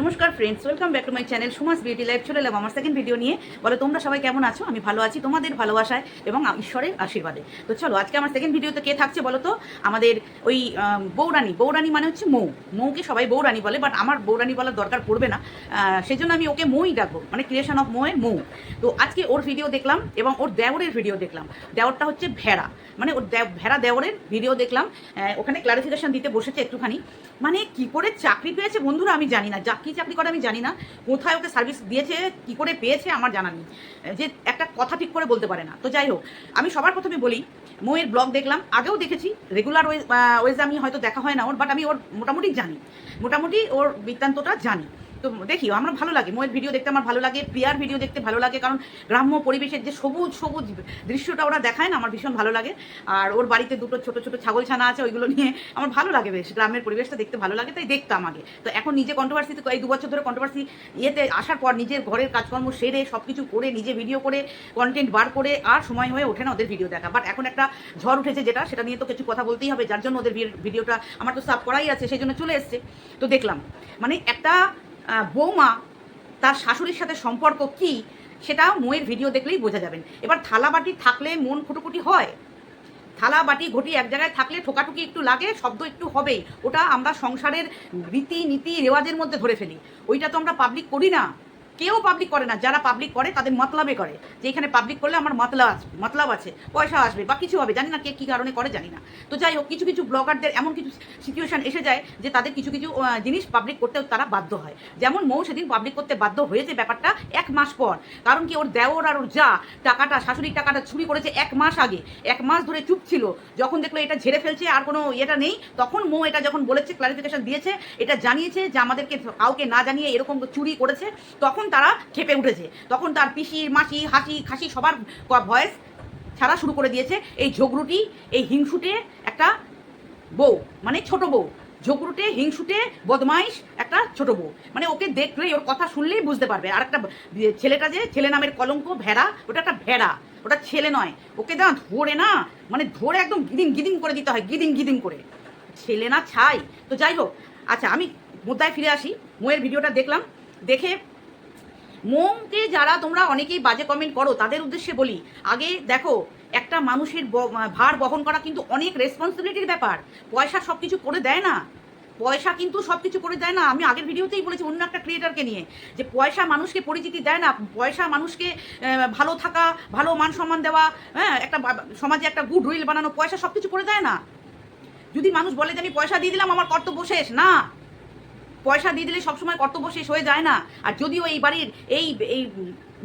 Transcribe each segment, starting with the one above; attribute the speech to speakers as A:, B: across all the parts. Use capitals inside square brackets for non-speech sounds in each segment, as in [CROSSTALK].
A: নমস্কার friends welcome back to my channel Suma's beauty life চলে এলাম আমার সেকেন্ড ভিডিও নিয়ে। বলো, তোমরা সবাই কেমন আছো? আমি ভালো আছি, তোমাদের ভালোবাসায় এবং ঈশ্বরের আশীর্বাদে। তো চলো, আজকে আমার সেকেন্ড ভিডিওতে কে থাকছে বলো তো? আমাদের ওই বৌরানী। বৌরানী মানে হচ্ছে মৌ। মৌকে সবাই বৌরানী বলে বাট আমার বৌরানী বলার দরকার পড়বে না। সেই জন্য আমি ওকে মৌই ডাকবো মানে ক্রিয়েশন অফ মৌয়ের মৌ। তো আজকে ওর ভিডিও দেখলাম এবং ওর দেওরের ভিডিও দেখলাম। দেওরটা হচ্ছে ভেড়া। মানে ওর ভেড়া দেওরের ভিডিও দেখলাম। ওখানে ক্লারিফিকেশন দিতে বসেছে একটুখানি। মানে কি করে চাকরি পেয়েছে বন্ধুরা আমি জানি না। কী চাকরি করে আমি জানি না। কোথায় ওকে সার্ভিস দিয়েছে, কি করে পেয়েছে আমার জানা নেই। যে একটা কথা ঠিক করে বলতে পারে না। তো যাই হোক, আমি সবার প্রথমে বলি ময়ের ব্লগ দেখলাম, আগেও দেখেছি রেগুলার ওয়েজ আমি হয়তো দেখা হয় না ওর বাট আমি ওর মোটামুটি জানি। মোটামুটি ওর বৃত্তান্তটা জানি। তো দেখি, আমার ভালো লাগে। ময়ের ভিডিও দেখতে আমার ভালো লাগে, প্রিয়ার ভিডিও দেখতে ভালো লাগে, কারণ গ্রাম্য পরিবেশের যে সবুজ সবুজ দৃশ্যটা ওরা দেখায় না, আমার ভীষণ ভালো লাগে। আর ওর বাড়িতে দুটো ছোট ছোট ছাগল ছানা আছে, ওইগুলো নিয়ে আমার ভালো লাগে বেশ। গ্রামের পরিবেশটা দেখতে ভালো লাগে, তাই দেখতাম আগে। তো এখন নিজে কন্ট্রোভার্সিতে এই দু বছর ধরে কন্ট্রোভার্সি ইয়েতে আসার পর নিজের ঘরের কাজকর্ম সেরে সব কিছু করে, নিজে ভিডিও করে কন্টেন্ট বার করে, আর সময় হয়ে ওঠে না ওদের ভিডিও দেখা। বাট এখন একটা ঝড় উঠেছে যেটা, সেটা নিয়ে তো কিছু কথা বলতেই হবে, যার জন্য ওদের ভিডিওটা আমার তো সাব করাই আছে, সেই জন্য চলে এসছে। তো দেখলাম মানে একটা বৌমা, তার শাশুড়ির সাথে সম্পর্ক কি, সেটা মোয়ের ভিডিও দেখলেই বোঝা যাবেন। এবার থালা বাটি থাকলে মন খুটোকুটি হয়। থালা বাটি ঘটি এক জায়গায় থাকলে ঠোকাঠুকি একটু লাগে, শব্দ একটু হবেই। ওটা আমরা সংসারের রীতি নীতি রেওয়াজের মধ্যে ধরে ফেলি। ওইটা তো আমরা পাবলিক করি না। কেউ পাবলিক করে না। যারা পাবলিক করে, তাদের মতলাবে করে। যে এখানে পাবলিক করলে আমার মতলাব আছে মতলাব আছে, পয়সা আসবে বা কিছু হবে, জানি না কে কী কারণে করে, জানি না। তো যাই হোক, কিছু কিছু ব্লগারদের এমন কিছু সিচুয়েশন এসে যায় যে তাদের কিছু কিছু জিনিস পাবলিক করতে তারা বাধ্য হয়। যেমন মৌ সেদিন পাবলিক করতে বাধ্য হয়েছে ব্যাপারটা এক মাস পর। কারণ কি ওর দেওর আর ওর যা, টাকাটা, শাশুড়ির টাকাটা চুরি করেছে এক মাস আগে। এক মাস ধরে চুপ ছিল। যখন দেখল এটা ঝেড়ে ফেলছে, আর কোনো ইয়েটা নেই, তখন মৌ এটা যখন বলেছে ক্লারিফিকেশন দিয়েছে, এটা জানিয়েছে যে আমাদেরকে কাউকে না জানিয়ে এরকম চুরি করেছে, তখন তারা খেপে উঠেছে। তখন তার পিসির মাসি, হাসি, খাসি সবার ভয়েস ছাড়া শুরু করে দিয়েছে। এই ঝগড়ুটি, এই হিংসুটে একটা বউ মানে ছোট বউ। ঝগড়ুটে, হিংসুটে, বদমাইশ একটা ছোট বউ। মানে ওকে দেখলেই, ওর কথা শুনলেই বুঝতে পারবে। আর একটা ছেলেটা যে, ছেলে নামের কলঙ্ক, ভেড়া, ওটা একটা ভেড়া। ওটা ছেলে নয়। ওকে না, ধরে না মানে ধরে একদম গিদিং গিদিং করে দিতে হয় গিদিং গিদিং করে। ছেলে না ছাই। তো যাই হোক আচ্ছা আমি মুদ্রায় ফিরে আসি। মোয়ের ভিডিওটা দেখলাম। দেখে মোমকে যারা তোমরা অনেকেই বাজে কমেন্ট করো, তাদের উদ্দেশ্যে বলি, আগে দেখো, একটা মানুষের ভার বহন করা কিন্তু অনেক রেসপন্সিবিলিটির ব্যাপার। পয়সা সব কিছু করে দেয় না। পয়সা কিন্তু সব কিছু করে দেয় না। আমি আগের ভিডিওতেই বলেছি অন্য একটা ক্রিয়েটারকে নিয়ে, যে পয়সা মানুষকে পরিচিতি দেয় না। পয়সা মানুষকে ভালো থাকা, ভালো মান সম্মান দেওয়া হ্যাঁ একটা সমাজে একটা গুড উইল বানানো, পয়সা সব কিছু করে দেয় না। যদি মানুষ বলে যে, আমি পয়সা দিয়ে দিলাম, আমার কর্তব্য শেষ। না। পয়সা দিয়ে দিলে সবসময় কর্তব্য শেষ হয়ে যায় না। আর যদিও এই বাড়ির, এই এই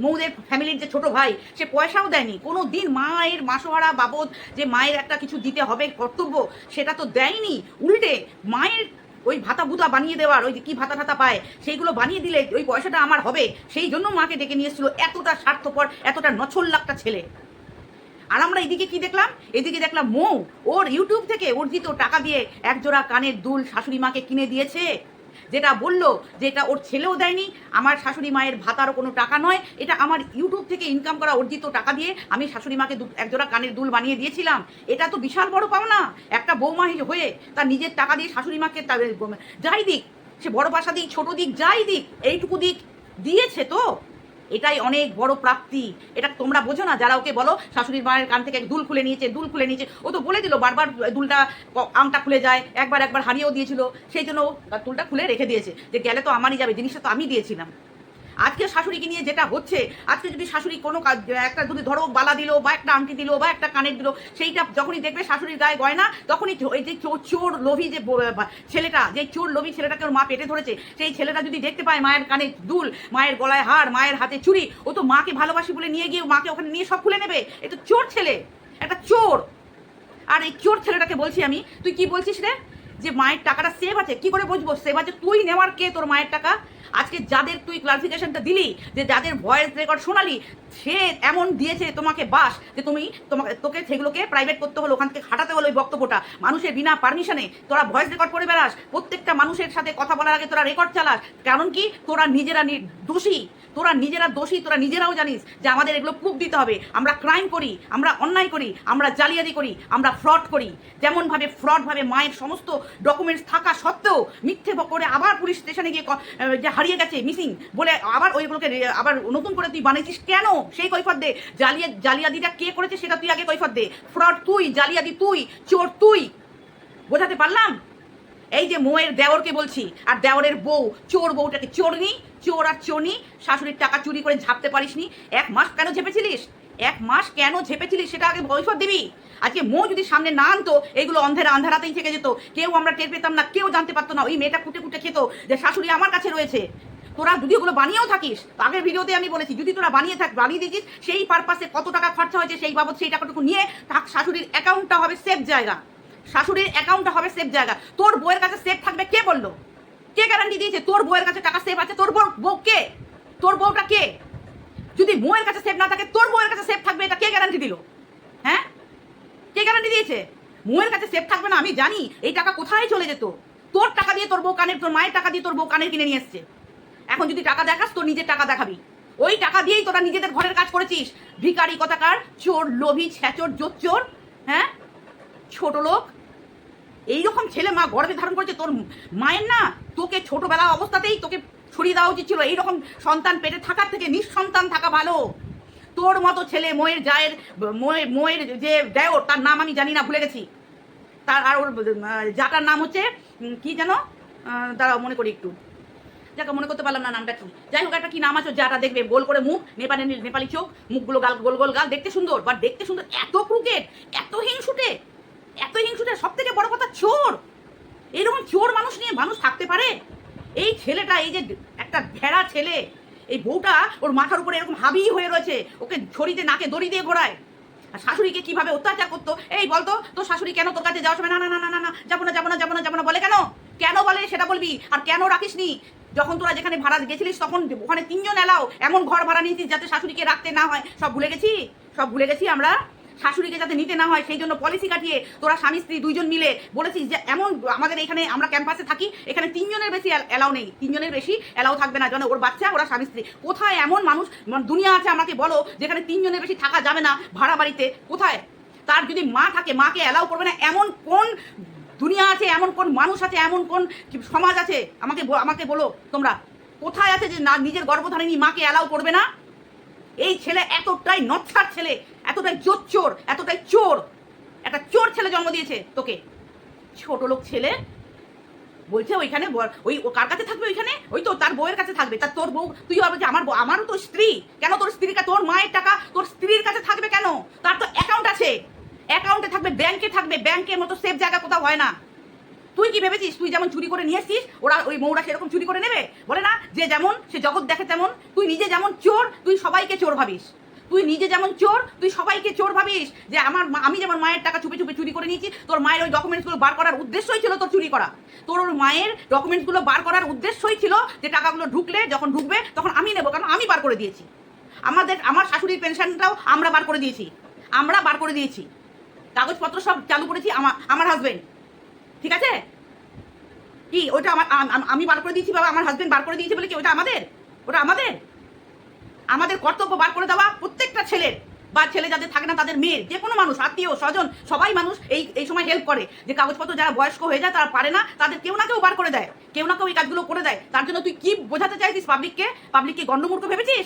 A: মৌদের ফ্যামিলির যে ছোট ভাই, সে পয়সাও দেয়নি। কোনো দিন মায়ের মাসোহারা বাবদ যে মায়ের একটা কিছু দিতে হবে, কর্তব্য, সেটা তো দেয়নি। উল্টে মায়ের ওই ভাতা ভুতা বানিয়ে দেওয়ার, ওই যে কী ভাতা ভাতা পায়, সেইগুলো বানিয়ে দিলে ওই পয়সাটা আমার হবে। সেই জন্য মাকে ডেকে নিয়ে এসেছিল এতটা স্বার্থপর, এতটা নছল্লাকটা ছেলে। আর আমরা এদিকে কি দেখলাম? এদিকে দেখলাম মৌ, ওর ইউটিউব থেকে অর্জিত টাকা দিয়ে একজোড়া কানের দুল শাশুড়ি মাকে কিনে দিয়েছে। যেটা বলল যে এটা ওর ছেলেও দেয়নি, আমার শাশুড়ি মায়ের ভাতারও কোনো টাকা নয়, এটা আমার ইউটিউব থেকে ইনকাম করা অর্জিত টাকা দিয়ে আমি শাশুড়ি মাকে একজোড়া কানের দুল বানিয়ে দিয়েছিলাম। এটা তো বিশাল বড় পাওনা, একটা বৌমা হয়ে তার নিজের টাকা দিয়ে শাশুড়ি মাকে যাই দিক, সে বড় বাসা দিক, ছোটো দিক, যাই দিক, এইটুকু দিক দিয়েছে তো। এটাই অনেক বড় প্রাপ্তি। এটা তোমরা বোঝো না, যারা ওকে বলো, শাশুড়ির মায়ের কান থেকে দুল খুলে নিয়েছে, দুল খুলে নিয়েছে। ও তো বলে দিল, বারবার দুলটা আংটা খুলে যায়, একবার একবার হারিয়েও দিয়েছিল। সেই জন্য দুলটা খুলে রেখে দিয়েছে। যে গেলে তো আমারই যাবে, জিনিসটা তো আমি দিয়েছিলাম। আজকে শাশুড়িকে নিয়ে যেটা হচ্ছে, আজকে যদি শাশুড়ি কোনো কাজ, একটা যদি ধরো বালা দিল বা একটা আংটি দিল বা একটা কানের দিল, সেইটা যখনই দেখবে শাশুড়ির গায়ে গয়না, তখনই এই যে চোর চোর লোভী যে ছেলেটা, যে চোর লোভী ছেলেটাকে ওর মা পেটে ধরেছে, সেই ছেলেটা যদি দেখতে পায় মায়ের কানে দুল, মায়ের গলায় হার, মায়ের হাতে চুরি ও তো মাকে ভালোবাসি বলে নিয়ে গিয়ে মাকে ওখানে নিয়ে সব খুলে নেবে। এ তো চোর ছেলে, একটা চোর। আর এই চোর ছেলেটাকে বলছি আমি, তুই কি বলছিস রে? যে মায়ের টাকাটা সেভ আছে, কি করে বুঝব? সেভ আছে, তুই নেওয়ার কে তোর মায়ের টাকা? আজকে যাদের তুই ক্লারিফিকেশনটা দিলি, যে যাদের ভয়েস রেকর্ড শোনালি, সে এমন দিয়েছে তোমাকে বাস, যে তুমি তোমাকে, তোকে সেগুলোকে প্রাইভেট করতে হলো, ওখান থেকে হাঁটাতে হলো ওই বক্তব্যটা। মানুষের বিনা পারমিশনে তোরা ভয়েস রেকর্ড করে বেড়াস, প্রত্যেকটা মানুষের সাথে কথা বলার আগে তোরা রেকর্ড চালাস। কারণ কি? তোরা নিজেরা দোষী। তোরা নিজেরা দোষী, তোরা নিজেরাও জানিস যে আমাদের এগুলো প্রুফ দিতে হবে। আমরা ক্রাইম করি, আমরা অন্যায় করি, আমরা জালিয়াতি করি, আমরা ফ্রড করি। যেমনভাবে ফ্রডভাবে মায়ের সমস্ত ডকুমেন্টস থাকা সত্ত্বেও মিথ্যে করে আবার পুলিশ স্টেশনে গিয়ে যে হারিয়ে গেছে মিসিং বলে আবার ওইগুলোকে আবার নতুন করে তুই বানিয়েছিস কেন? সেই কৈফত দে। জালিয়া জালিয়াদিটা কে করেছে সেটা তুই আগে কৈফত দে। ফ্রড তুই জালিয়াদি তুই, চোর তুই। বোঝাতে পারলাম? এই যে মোয়ের দেওরকে বলছি, আর দেওরের বউ, চোর বউটাকে চোরনি, চোর আর চোরনি, শাশুড়ির টাকা চুরি করে ঝাঁপতে পারিসনি, এক মাস কেন ঝেপেছিলিস? এক মাস কেন ঝেপেছিলিস সেটা আগে ভবিষ্যৎ দিবি? আজকে মো যদি সামনে না আনতো, এইগুলো অন্ধেরা আন্ধারাতেই থেকে যেত। কেউ আমরা টের পেতাম না, কেউ জানতে পারতো না, ওই মেয়েটা কুটে কুটে খেত যে শাশুড়ি আমার কাছে রয়েছে। তোরা যদি ওগুলো বানিয়েও থাকিস আগের ভিডিওতে আমি বলেছি, যদি তোরা বানিয়ে থাক, বানিয়ে দিয়েছিস, সেই পারপাসে কত টাকা খরচা হয়েছে সেই বাবদ সেই টাকাটুকু নিয়ে থাক, শাশুড়ির অ্যাকাউন্টটা হবে সেফ জায়গা। শাশুড়ির অ্যাকাউন্টটা হবে সেফ জায়গা। তোর বউয়ের কাছে সেফ থাকবে কে বলল? কে গ্যারান্টি দিয়েছে? তোর বউয়ের কাছে টাকা সেফ আছে? তোর বউ বউ কে? তোর বউটা কে? যদি বউয়ের কাছে সেফ না থাকে, তোর বউয়ের কাছে সেফ থাকবে, এটা কে গ্যারান্টি দিল? হ্যাঁ? কে গ্যারান্টি দিয়েছে? বউয়ের কাছে সেফ থাকবে না, আমি জানি, এই টাকা কোথায় চলে যেত? তোর টাকা দিয়ে তোর বউ কানের, তোর মায়ের টাকা দিয়ে তোর বউ কানের কিনে নিয়ে এসছে। এখন যদি টাকা দেখাস, তোর নিজের টাকা দেখাবি। ওই টাকা দিয়েই তোরা নিজেদের ঘরের কাজ করেছিস। ভিকারি কথাকার, চোর, লোভী ছ্যাচোর জোচ্চোর হ্যাঁ? ছোট লোক। এইরকম ছেলে মা গর্বে ধারণ করেছে তোর মায়ের না? তোকে ছোটবেলা অবস্থাতেই তোকে ছড়িয়ে দেওয়া উচিত ছিল। এইরকম সন্তান পেটে থাকার থেকে নিঃসন্তান থাকা ভালো। তোর মতো ছেলে মোয়ের জায়ের মোয়ের মোয়ের যে দেওর, তার নাম আমি জানি না, ভুলে গেছি। তার আর ওর যাটার নাম হচ্ছে কি যেন? দাঁড়াও, মনে করি একটু। যাকে মনে করতে পারলাম না, নামটা কি? যাই হোক, একটা কি নাম আছে যাটা দেখবে, গোল করে মুখ, নেপালি নেপালি চোখ, মুখগুলো গাল, গোল গোল গাল, দেখতে সুন্দর। বাট দেখতে সুন্দর, এত ক্রুকেট এত হিংসুটে এত হিংসুটে সব থেকে বড় কথা চোর। এরকম চোর মানুষ নিয়ে মানুষ থাকতে পারে? এই ছেলেটা, এই যে একটা ভেড়া ছেলে। এই বউটা ওর মাথার উপরে এরকম হাবি হয়ে রয়েছে। ওকে ছড়িতে, নাকে দড়ি দিয়ে ঘোরায়। আর শাশুড়িকে কীভাবে অত্যাচার করতো? এই বলতো, তোর শাশুড়ি কেন তোর কাছে যাওয়ার সময়, না না না না না না, যাব না যাব না যাব না যাব না। বলে কেন? কেন বলে সেটা বলবি? আর কেন রাখিসনি? যখন তোরা যেখানে ভাড়া গেছিলিস, তখন ওখানে তিনজন এলাও এমন ঘর ভাড়া নিয়েছিস যাতে শাশুড়িকে রাখতে না হয়। সব ভুলে গেছি? সব ভুলে গেছি আমরা? শাশুড়িকে যাতে নিতে না হয়, সেই জন্য পলিসি কাটিয়ে তোরা স্বামী স্ত্রী দুইজন মিলে বলেছিস যে এমন আমাদের এখানে আমরা ক্যাম্পাসে থাকি, এখানে তিনজনের বেশি এলাও নেই, তিনজনের বেশি অ্যালাউ থাকবে না, যেন ওর বাচ্চা, ওরা স্বামী স্ত্রী। কোথায় এমন মানুষ মানে দুনিয়া আছে আমাকে বলো, যেখানে তিনজনের বেশি থাকা যাবে না ভাড়া বাড়িতে? কোথায়? তার যদি মা থাকে, মাকে অ্যালাউ করবে না, এমন কোন দুনিয়া আছে, এমন কোন মানুষ আছে, এমন কোন সমাজ আছে? আমাকে আমাকে বলো তোমরা। কোথায় আছে যে না, নিজের গর্ভধারিণী মাকে অ্যালাউ করবে না? এই ছেলে এতটাই নচ্ছার ছেলে। এতটাই জোর চোর, এতটাই চোর। একটা চোর ছেলে জন্ম দিয়েছে তোকে। ছোট লোক ছেলে। বলছে ওইখানে ওই কার কাছে থাকবে ওইখানে? ওই তো তার বউয়ের কাছে থাকবে। তার তোর বউ, তুই ভাববে যে আমার আমারও তো স্ত্রী? কেন তোর স্ত্রীর তোর মায়ের টাকা তোর স্ত্রীর কাছে থাকবে কেন? তার তো অ্যাকাউন্ট আছে। অ্যাকাউন্টে থাকবে ব্যাংকে থাকবে। ব্যাংকের মতো সেফ জায়গা কোথাও হয় না। তুই কি ভেবেছিস? তুই যেমন চুরি করে নিয়ে এসছিস, ওরা ওই মৌরা সেরকম চুরি করে নেবে? বলে না, যে যেমন, সে জগৎ দেখে তেমন। তুই নিজে যেমন চোর, তুই সবাইকে চোর ভাবিস। তুই নিজে যেমন চোর, তুই সবাইকে চোর ভাবিস যে আমার আমি যেমন মায়ের টাকা চুপে চুপে চুরি করে নিয়েছি, তোর মায়ের ওই ডকুমেন্টসগুলো বার করার উদ্দেশ্যই ছিল তোর চুরি করা। তোর ওর মায়ের ডকুমেন্টসগুলো বার করার উদ্দেশ্যই ছিল যে টাকাগুলো ঢুকলে, যখন ঢুকবে, তখন আমি নেব, কারণ আমি বার করে দিয়েছি। আমাদের আমার শাশুড়ির পেনশনটাও আমরা বার করে দিয়েছি। আমরা বার করে দিয়েছি। কাগজপত্র সব চালু করেছি আমার আমার হাজবেন্ড ঠিক আছে? কি ওটা আমার আম- আম- আমি বার করে দিয়েছি বাবা, আমার হাজবেন্ড বার করে দিয়েছে বলে কি ওটা আমাদের? ওটা আমাদের? আমাদের কর্তব্য বার করে দেওয়া প্রত্যেকটা ছেলের, বা ছেলে যাদের থাকে না তাদের মেয়ের, যে কোনো মানুষ, আত্মীয়, স্বজন, সবাই মানুষ এই এই সময় হেল্প করে। যে কাগজপত্র যারা বয়স্ক হয়ে যায় তারা পারে না, তাদের কেউ না কেউ বার করে দেয়। কেউ না কেউ এই কাজগুলো করে দেয়। তার জন্য তুই কি বোঝাতে চাইছিস পাবলিককে পাবলিককে গণ্ডমূর্খ ভেবেছিস?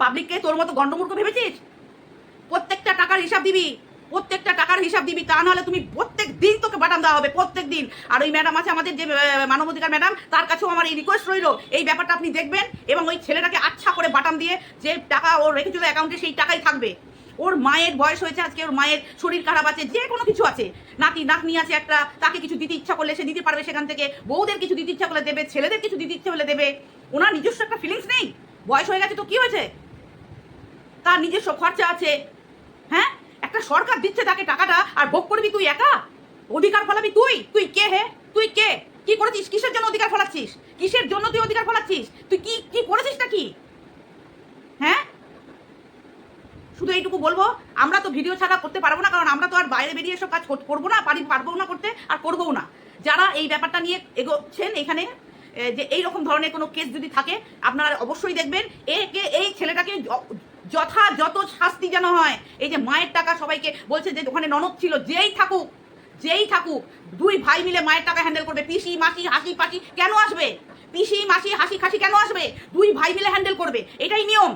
A: পাবলিককে তোর মতো গণ্ডমূর্খ ভেবেছিস? প্রত্যেকটা টাকার হিসাব দিবি। প্রত্যেকটা টাকার হিসাব দিবি, তা নাহলে তুমি প্রত্যেক দিন তোকে বাটাম দেওয়া হবে, প্রত্যেক দিন। আর ওই ম্যাডাম আছে আমাদের যে মানবাধিকার ম্যাডাম, তার কাছেও আমার এই রিকোয়েস্ট রইল। এই ব্যাপারটা আপনি দেখবেন এবং ওই ছেলেটাকে আচ্ছা করে বাটাম দিয়ে যে টাকা ও রেখেছিল অ্যাকাউন্টে সেই টাকাই থাকবে। ওর মায়ের বয়স হয়েছে আজকে, ওর মায়ের শরীর খারাপ আছে, যে কোনো কিছু আছে। নাতি, নাতনি আছে একটা, তাকে কিছু দিতে ইচ্ছা করলে সে দিতে পারবে সেখান থেকে। বউদের কিছু দিতে ইচ্ছা করলে দেবে, ছেলেদের কিছু দিতে ইচ্ছা করলে দেবে। ওনার নিজস্ব একটা ফিলিংস নেই। বয়স হয়ে গেছে তো কি হয়েছে? তার নিজস্ব খরচা আছে। হ্যাঁ? একটা সরকার দিচ্ছে তাকে টাকাটা আর ভোগ করবি তুই একা? অধিকার ফলাবি তুই? তুই কে হে? তুই কে? কি করেছিস? কিসের জন্য অধিকার ফলাচ্ছিস? কিসের জন্য তুই অধিকার ফলাচ্ছিস? তুই কি কি করেছিস কি হ্যাঁ? শুধু এইটুকু বলব, আমরা তো ভিডিও ছাড়া করতে পারব না, কারণ আমরা তো আর বাইরে বেরিয়ে এসব কাজ কর- করব না, পারি, পারব না করতে, আর করব না। যারা এই ব্যাপারটা নিয়ে এগোচ্ছেন এখানে যে এই রকম ধরনের কোনো কেস যদি থাকে, আপনারা অবশ্যই দেখবেন, একে, এই ছেলেটাকে যথাযথ শাস্তি যেন হয়, এই যে মায়ের টাকা সবাইকে বলছে যে ওখানে ননদ ছিল, যেই থাকুক যেই থাকুক, দুই ভাই মিলে মায়ের টাকা হ্যান্ডেল করবে, পিসি, মাসি, হাসি, পাসি কেন আসবে? পিসি, মাসি, হাসি, খাসি কেন আসবে? দুই ভাই মিলে হ্যান্ডেল করবে, এটাই নিয়ম।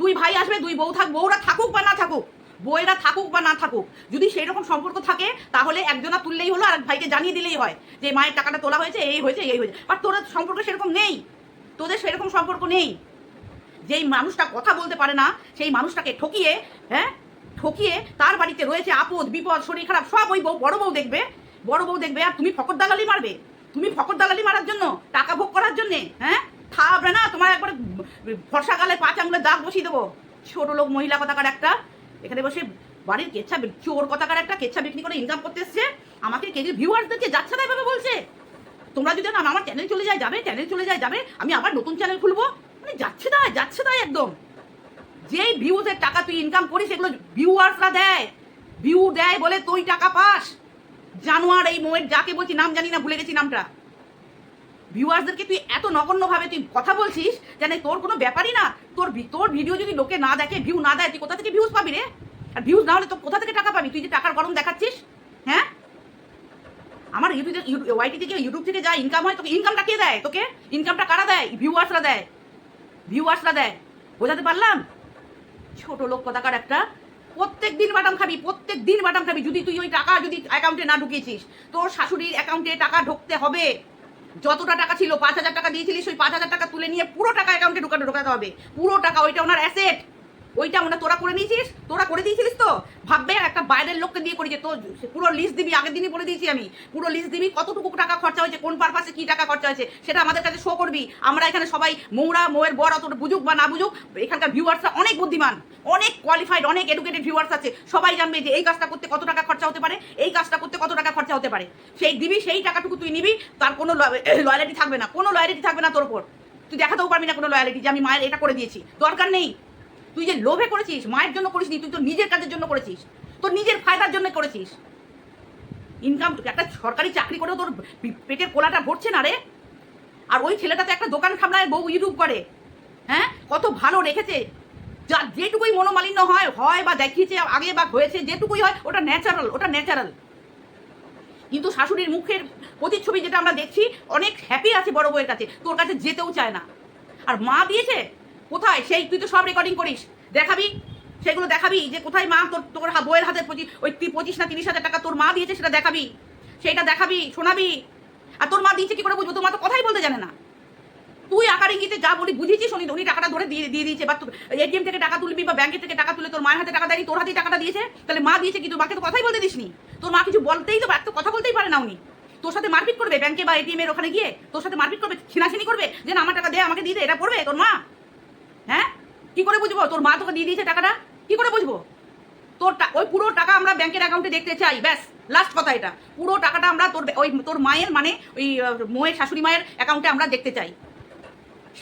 A: দুই ভাই আসবে, দুই বউ থাক, বউরা থাকুক বা না থাকুক, বউয়েরা থাকুক বা না থাকুক, যদি সেই রকম সম্পর্ক থাকে, তাহলে একজনা তুললেই হলো আর ভাইকে জানিয়ে দিলেই হয়, যে মায়ের টাকাটা তোলা হয়েছে, এই হয়েছে এই হয়েছে। বাট তোদের সম্পর্ক সেরকম নেই, তোদের সেরকম সম্পর্ক নেই। যেই মানুষটা কথা বলতে পারে না, সেই মানুষটাকে ঠকিয়ে হ্যাঁ ঠকিয়ে তার বাড়িতে রয়েছে আপদ, বিপদ, শরীর খারাপ, সব ওই বউ, বড় বউ দেখবে, বড় বউ দেখবে, আর তুমি ফকর দালালি মারবে। তুমি ফকর দালালি মারার জন্য, টাকা ভোগ করার জন্য হ্যাঁ থাকবে না তোমার একবার গালে পাঁচ আঙুলের দাগ বসিয়ে দেবো। ছোট লোক, মহিলা কথাকার একটা, এখানে বসে বাড়ির কেচ্ছা চোর কথাকার একটা কেচ্ছা বিক্রি করে ইনকাম করতে এসছে। আমাকে কেজি ভিউয়ার্সদেরকে যাচ্ছে না এভাবে বলছে? তোমরা যদি না আমার চ্যানেল চলে যায়, যাবে চ্যানেল চলে যায়, যাবে, আমি আবার নতুন চ্যানেল খুলবো। মানে যাচ্ছে তাই যাচ্ছে তাই একদম। যেই ভিউজের টাকা তুই ইনকাম করিস, সেগুলো ভিউয়ার্সরা দেয়। ভিউ দেয় বলে তুই টাকা পাস। জানোয়ার, এই মোয়ের যাকে বলছি, নাম জানি না, ভুলে গেছি নামটা। ভিউয়ার্সদেরকে তুই এত নগণ্যভাবে তুই কথা বলছিস জানে তোর কোনো ব্যাপারই না। তোর তোর ভিডিও যদি লোকে না দেখে ভিউ না দেয়, তুই কোথা থেকে ভিউজ পাবি রে? আর ভিউজ না হলে তো কোথা থেকে টাকা পাবি? তুই যে টাকার গরম দেখাচ্ছিস হ্যাঁ? আমার ইউটিউবে ওয়াইটি থেকে ইউটিউব থেকে যা ইনকাম হয়, তোকে ইনকামটা কে দেয়? তোকে ইনকামটা কারা দেয়? ভিউয়ার্সরা দেয়। ভিউয়ার্সরা দেয়। বোঝাতে পারলাম? ছোট লোক কথাকার একটা, প্রত্যেক দিন বাটাম খাবি, প্রত্যেক দিন বাটাম খাবি, যদি তুই ওই টাকা, যদি অ্যাকাউন্টে না ঢুকিয়েছিস তোর শাশুড়ির অ্যাকাউন্টে টাকা ঢুকতে হবে। যতটা টাকা ছিল, পাঁচ হাজার টাকা দিয়েছিলিস, ওই পাঁচ হাজার টাকা তুলে নিয়ে পুরো টাকা অ্যাকাউন্টে ঢুকাতে ঢোকাতে হবে। পুরো টাকা, ওইটা ওনার অ্যাসেট ওইটা ওনা তোরা করে নিয়েছিস তোরা করে দিয়েছিলিস তো? ভাববে একটা বাইরের লোককে দিয়ে করি যে তোর পুরো লিস্ট দিবি, আগের দিনই বলে দিয়েছি আমি। পুরো লিস্ট দিবি, কতটুকু টাকা খরচা হয়েছে, কোন পারপাসে কি টাকা খরচা হয়েছে, সেটা আমাদের কাছে শো করবি। আমরা এখানে সবাই মৌরা, মোয়ের বর, অতটা বুঝুক বা না বুঝুক, এখানকার ভিউয়ার্সরা অনেক বুদ্ধিমান, অনেক কোয়ালিফাইড অনেক এডুকেটেড ভিউয়ার্স আছে। সবাই জানবে যে এই কাজটা করতে কত টাকা খরচা হতে পারে, এই কাজটা করতে কত টাকা খরচা হতে পারে। সেই দিবি, সেই টাকাটুকু তুই নিবি, তার কোনো লয়ালিটি [CLEARS THROAT] থাকবে না, কোনো লয়ালিটি থাকবে না তোর উপর তুই দেখাতেও পারবি না কোনো লয়ালিটি যে আমি মায়ের এটা করে দিয়েছি। দরকার নেই। তুই যে লোভে করেছিস, মায়ের জন্য করিসনি, তুই তো নিজের কাজের জন্য করেছিস তোর নিজের ফায়দার জন্য করেছিস। ইনকাম একটা সরকারি চাকরি করেও তোর পেটের কোলাটা ভরছে না রে। আর ওই ছেলেটা তো একটা দোকান খামলায় বউ ইউটিউব করে। হ্যাঁ? কত ভালো রেখেছে। যা যেটুকুই মনোমালিন্য হয় হয় বা দেখিয়েছে, আগে বা হয়েছে, যেটুকুই হয়, ওটা ন্যাচারাল ওটা ন্যাচারাল কিন্তু শাশুড়ির মুখের প্রতিচ্ছবি যেটা আমরা দেখছি, অনেক হ্যাপি আছে বড় বউয়ের কাছে, তোর কাছে যেতেও চায় না। আর মা দিয়েছে কোথায়? সেই, তুই তো সব রেকর্ডিং করিস। দেখাবি? সেগুলো দেখাবি? যে কোথায় মা তোর তোর বউয়ের হাতে পঁচিশ ওই পঁচিশ না তিরিশ হাজার টাকা তোর মা দিয়েছে, সেটা দেখাবি। সেইটা দেখাবি, শোনাবি। আর তোর মা দিয়েছে কি করে বুঝব? তোর মা তো কথাই বলতে জানে না। তুই আকার ইঙ্গিতে যা বলি বুঝেছিস, উনি উনি টাকাটা ধরে দিয়ে দিয়ে দিয়েছে। বা এটিএম থেকে টাকা তুলবি বা ব্যাংকের থেকে টাকা তুলে তোর মায়ের হাতে টাকা দেয়নি, তোর হাতেই টাকাটা দিয়েছে, তাহলে মা দিয়েছে কিন্তু মাকে তো কথাই বলতে দিসনি। তোর মা কিছু বলতেই তো এত কথা বলতেই পারে না উনি। তোর সাথে মারপিট করবে ব্যাংকে বা এটিএম এর ওখানে গিয়ে? তোর সাথে মারপিট করবে, ছিনাছিনি করবে? যে না, আমার টাকা দে, আমাকে দিয়ে দে, এটা করবে তোর মা? হ্যাঁ? কি করে বুঝব? তোর মা তোকে দিয়ে দিয়েছে টাকাটা? কি করে বুঝব? তোর ওই পুরো টাকা আমরা ব্যাংকের অ্যাকাউন্টে দেখতে চাই, ব্যাস। লাস্ট কথা এটা। পুরো টাকাটা আমরা তোর ওই তোর মায়ের মানে ওই মোয়ের শাশুড়ি মায়ের অ্যাকাউন্টে আমরা দেখতে চাই।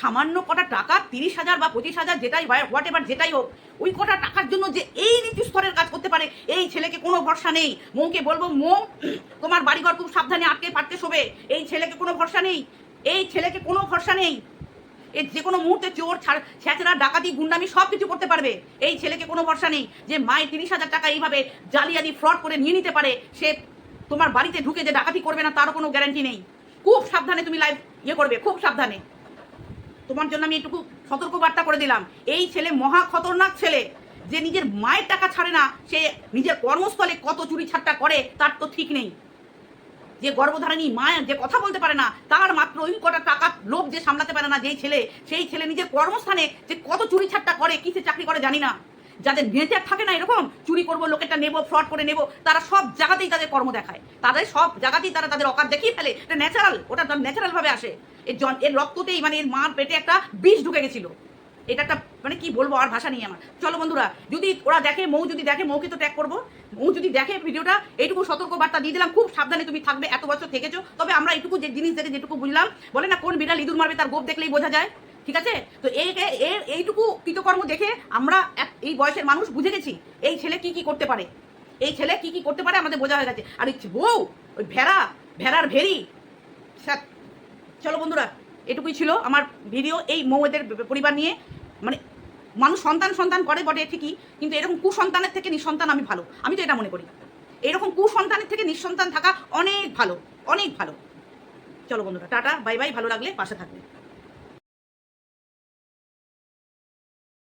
A: সামান্য কটা টাকা, তিরিশ হাজার বা পঁচিশ হাজার যেটাই হোয়াট এভার যেটাই হোক, ওই কটা টাকার জন্য যে এই নিচু স্তরের কাজ করতে পারে, এই ছেলেকে কোনো ভরসা নেই। মৌকে বলব মৌ তোমার বাড়িঘর খুব সাবধানে আটকে পাটকে শোবে। এই ছেলেকে কোনো ভরসা নেই। এই ছেলেকে কোনো ভরসা নেই। এ যে কোনো মুহূর্তে চোর, ছাড় ছ্যাঁচড়া ডাকাতি, গুন্ডামি সব কিছু করতে পারবে। এই ছেলেকে কোনো ভরসা নেই যে মায়ের তিরিশ হাজার টাকা এইভাবে জালিয়াতি, ফ্রড করে নিয়ে নিতে পারে। সে তোমার বাড়িতে ঢুকে যে ডাকাতি করবে না, তারও কোনো গ্যারান্টি নেই। খুব সাবধানে তুমি লাইভ ইয়ে করবে, খুব সাবধানে। তোমার জন্য আমি একটু সতর্ক বার্তা করে দিলাম। এই ছেলে মহা খতরনাক ছেলে। যে নিজের মায়ের টাকা ছাড়ে না, সে নিজের কর্মস্থলে কত চুরি ছাট্টা করে, তার তো ঠিক নেই। যে গর্ভধারণী মা যে কথা বলতে পারে না, তার মাত্র ওই কটা টাকা লোভ যে সামলাতে পারে না যেই ছেলে, সেই ছেলে নিজের কর্মস্থানে যে কত চুরি ছাট্টা করে কিসে চাকরি করে জানি না। যাদের নেচার থাকে না এরকম, চুরি করব, লোকেরটা নেব ফ্রড করে নেব, তারা সব জায়গাতেই তাদের কর্ম দেখায়। তাদের সব জায়গাতেই তারা তাদের অকার দেখিয়ে ফেলে। এটা ন্যাচারাল ওটা ন্যাচারাল ভাবে আসে। এর জন, এর রক্ততেই মানে এর মার পেটে একটা বিষ ঢুকে গেছিল। এটা একটা মানে কি বলব, আর ভাষা নেই আমার। চলো বন্ধুরা, যদি ওরা দেখে, মৌ যদি দেখে, মৌকে তো ট্যাগ করব। মৌ যদি দেখে ভিডিওটা, এইটুকু সতর্ক বার্তা দিয়ে দিলাম। খুব সাবধানে তুমি থাকবে, এত বছর থেকেছো। তবে আমরা এইটুকু যে জিনিস দেখে যেটুকু বুঝলাম, বলে না, কোন বিড়াল ইঁদুর মারবে তার গোপ দেখলেই বোঝা যায়। ঠিক আছে? তো এই এর এইটুকু কৃতকর্ম দেখে আমরা এই বয়সের মানুষ বুঝে গেছি, এই ছেলে কি কি করতে পারে। এই ছেলে কি কি করতে পারে আমাদের বোঝা হয়ে গেছে। আর বউ, ওই ভেড়া, ভেড়ার ভেরি চলো বন্ধুরা, এটুকুই ছিল আমার ভিডিও এই মৌয়েদের পরিবার নিয়ে। মানে মানুষ সন্তান সন্তান করে বটে ঠিকই, কিন্তু এরকম কুসন্তানের থেকে নিঃসন্তান আমি ভালো। আমি তো এটা মনে করি এরকম কুসন্তানের থেকে নিঃসন্তান থাকা অনেক ভালো অনেক ভালো। চলো বন্ধুরা, টাটা, বাই বাই, ভালো লাগলে পাশে থাকবে।